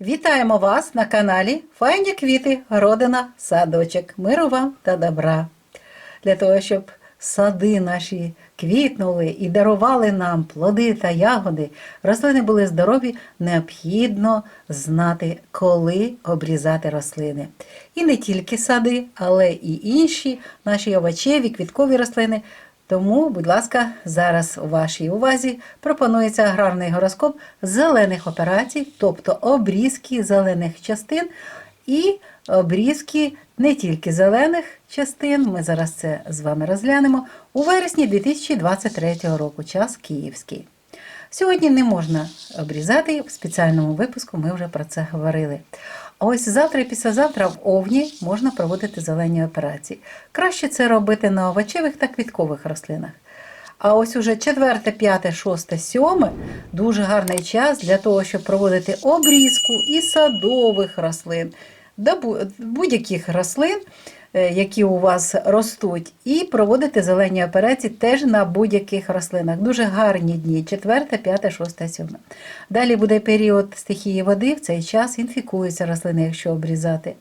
Вітаємо вас на каналі Файні квіти, городина, садочок. Миру вам та добра. Для того, щоб сади наші квітнули і дарували нам плоди та ягоди, рослини були здорові, необхідно знати, коли обрізати рослини. І не тільки сади, але і інші наші овочеві, квіткові рослини. Тому, будь ласка, зараз у вашій увазі пропонується аграрний гороскоп зелених операцій, тобто обрізки зелених частин і обрізки не тільки зелених частин. Ми зараз це з вами розглянемо у вересні 2023 року, час київський. Сьогодні не можна обрізати в спеціальному випуску, ми вже про це говорили. А ось завтра і післязавтра в овні можна проводити зелені операції. Краще це робити на овочевих та квіткових рослинах. А ось уже 4, 5, 6, 7 дуже гарний час для того, щоб проводити обрізку і садових рослин, будь-яких рослин, які у вас ростуть, і проводити зелені операції теж на будь-яких рослинах. Дуже гарні дні 4, 5, 6, 7. Далі буде період стихії води, в цей час інфікуються рослини, якщо обрізати.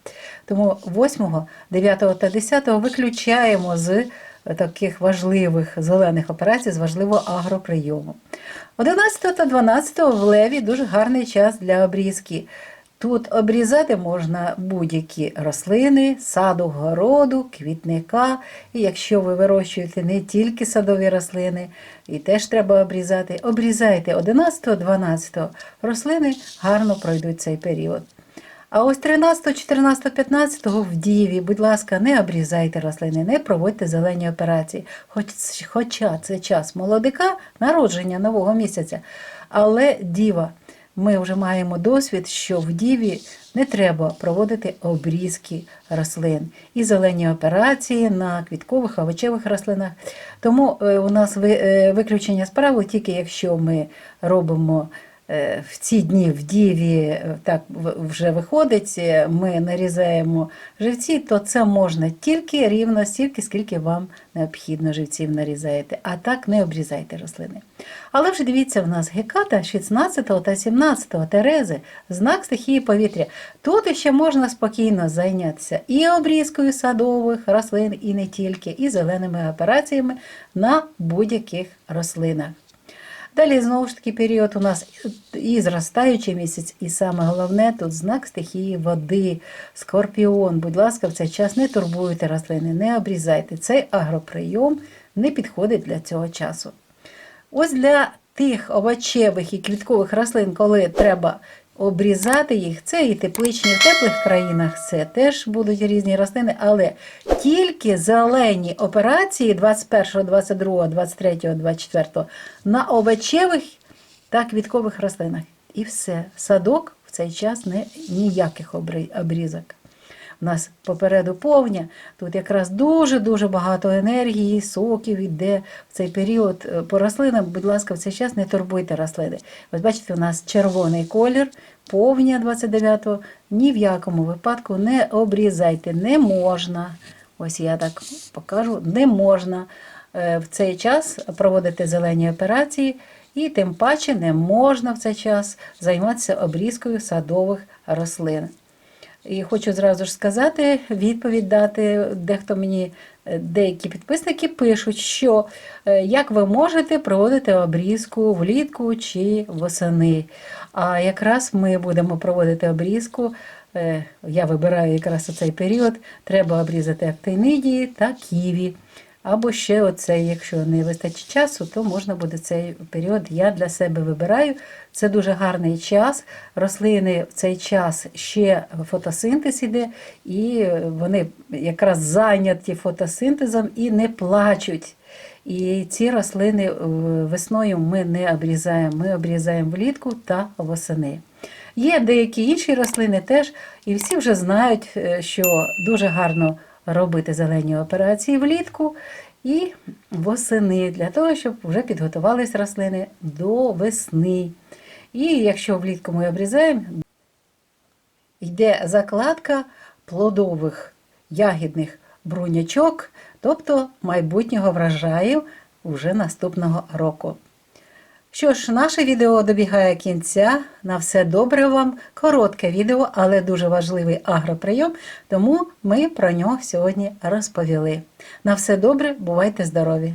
Тому 8, 9 та 10 виключаємо з таких важливих зелених операцій, з важливого агроприйому. 11 та 12 в леві дуже гарний час для обрізки. Тут обрізати можна будь-які рослини, саду, городу, квітника. І якщо ви вирощуєте не тільки садові рослини, і теж треба обрізати, обрізайте 11-12 рослини гарно пройдуть цей період. А ось 13, 14, 15 в Діві, будь ласка, не обрізайте рослини, не проводьте зелені операції. Хоч, хоча це час молодика, народження нового місяця. Але діва, ми вже маємо досвід, що в діві не треба проводити обрізки рослин і зелені операції на квіткових овочевих рослинах. Тому е, у нас е, виключення справи тільки якщо ми робимо в ці дні в діві е, так вже виходить, е, ми нарізаємо живці, то це можна тільки рівно стільки, скільки вам необхідно живців нарізаєте, а так не обрізайте рослини. Але вже дивіться, в нас геката 16 та 17 Терези, знак стихії повітря. Тут ще можна спокійно зайнятися і обрізкою садових рослин, і не тільки, і зеленими операціями на будь-яких рослинах. Далі знову ж таки період у нас і зростаючий місяць, і саме головне тут знак стихії води, скорпіон. Будь ласка, в цей час не турбуйте рослини, не обрізайте. Цей агроприйом не підходить для цього часу. Ось для тих овочевих і квіткових рослин, коли треба обрізати їх, це і тепличні в теплих країнах, це теж будуть різні рослини, але тільки зелені операції 21, 22, 23, 24 на овочевих та квіткових рослинах. І все. Садок в цей час не ніяких обрізок. У нас попереду повня, тут якраз дуже-дуже багато енергії, соків йде в цей період е, по рослинам. Будь ласка, в цей час не турбуйте рослини. Ось бачите, у нас червоний колір, повня 29-го. Ні в якому випадку не обрізайте, не можна. Ось я так покажу, не можна е, в цей час проводити зелені операції, і тим паче не можна в цей час займатися обрізкою садових рослин. І хочу зразу ж сказати, відповідь дати. Дехто мені, е, деякі підписники пишуть, що е, як ви можете проводити обрізку влітку чи восени. А якраз ми будемо проводити обрізку. е, Я вибираю якраз у цей період. Треба обрізати актинидії та ківі. Або ще оцей, якщо не вистачить часу, то можна буде цей період. Я для себе вибираю. Це дуже гарний час. Рослини в цей час ще фотосинтез іде, і вони якраз зайняті фотосинтезом і не плачуть. І ці рослини е, весною ми не обрізаємо. Ми обрізаємо влітку та восени. Є деякі інші рослини теж, і всі вже знають, е, що дуже гарно робити зелені операції влітку і восени, для того, щоб вже підготувались рослини до весни. І якщо влітку ми обрізаємо, йде закладка плодових ягідних брунячок, тобто майбутнього врожаю вже наступного року. Що ж, наше відео добігає кінця. На все добре вам. Коротке відео, але дуже важливий агроприйом, тому ми про нього сьогодні розповіли. На все добре, бувайте здорові!